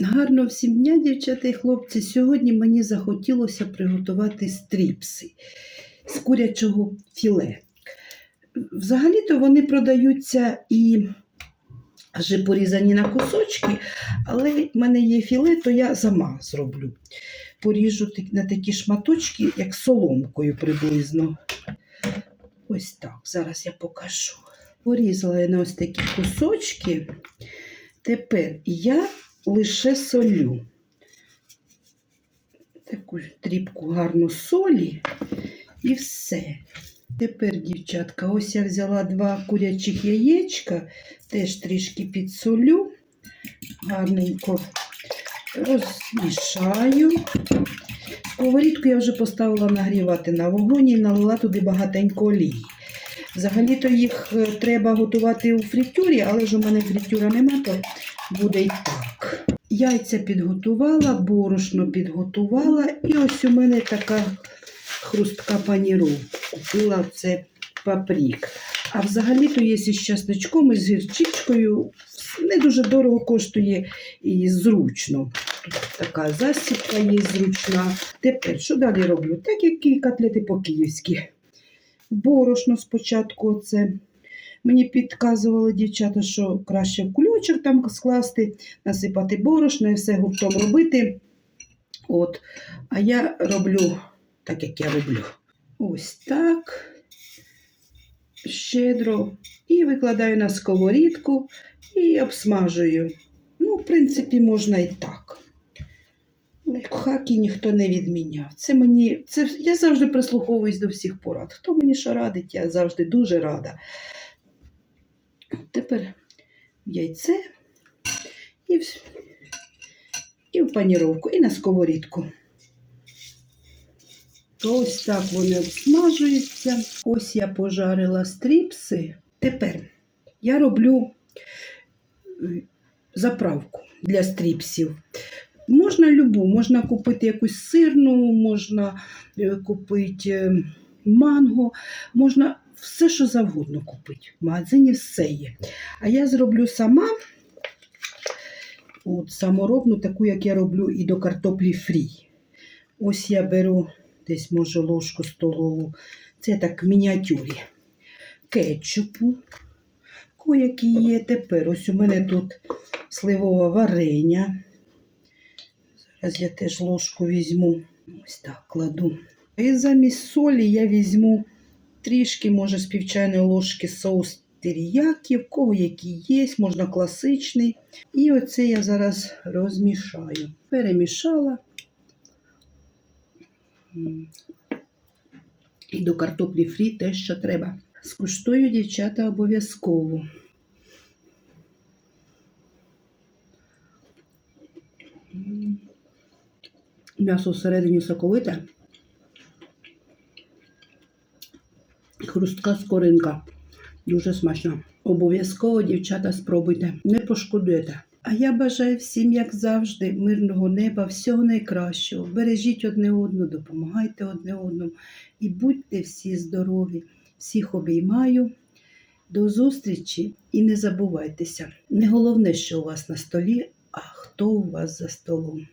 Гарно всім дня, дівчата і хлопці. Сьогодні мені захотілося приготувати стріпси з курячого філе. Взагалі-то вони продаються і вже порізані на кусочки, але в мене є філе, то я сама зроблю. Поріжу на такі шматочки, як соломкою приблизно. Ось так, зараз я покажу. Порізала я на ось такі кусочки. Тепер я лише солю. Таку тріпку гарну солі і все. Тепер, дівчатка, ось я взяла два курячих яєчка, теж трішки підсолю, гарненько розмішаю. Сковорідку я вже поставила нагрівати на вогоні і налила туди багатенько олії. Взагалі-то їх е, треба готувати у фритюрі, але ж у мене фритюра нема, то буде і так. Яйця підготувала, борошно підготувала, і ось у мене така хрустка паніровка. Купила це папрік. А взагалі-то є з часничком і з гірчичкою. Не дуже дорого коштує і зручно. Тут така засібка є зручна. Тепер, що далі роблю? Так, як і котлети по-київськи. Борошно спочатку це. Мені підказували дівчата, що краще в кульочок там скласти, насипати борошно і все гуртом робити. От. А я роблю так, як я роблю. Ось так. Щедро. І викладаю на сковорідку і обсмажую. Ну, в принципі, можна і так. Лайфхаки ніхто не відміняв. Це мені, це, я завжди прислуховуюсь до всіх порад. Хто мені що радить, я завжди дуже рада. Тепер яйце і і в паніровку, і на сковорідку. Ось так вони обсмажуються. Ось я пожарила стріпси. Тепер я роблю заправку для стріпсів. Можна любу, можна купити якусь сирну, можна е, купити е, манго, можна все, що завгодно купити. В магазині все є. А я зроблю сама от, саморобну, таку, як я роблю і до картоплі фрі. Ось я беру десь, може, ложку столову. Це так в мініатюрі. Кетчупу, коякі є. Тепер ось у мене тут сливове варення. Зараз я теж ложку візьму. Ось так кладу. І замість солі я візьму трішки, може, з півчайної ложки соус теріякі, в кого який є, можна класичний. І оце я зараз розмішаю. Перемішала. І до картоплі фрі те, що треба. Скуштую, дівчата, обов'язково. М'ясо всередині соковите. Хрустка скоринка. Дуже смачно. Обов'язково, дівчата, спробуйте. Не пошкодуєте. А я бажаю всім, як завжди, мирного неба, всього найкращого. Бережіть одне одного, допомагайте одне одному і будьте всі здорові. Всіх обіймаю. До зустрічі і не забувайтеся. Не головне, що у вас на столі, а хто у вас за столом.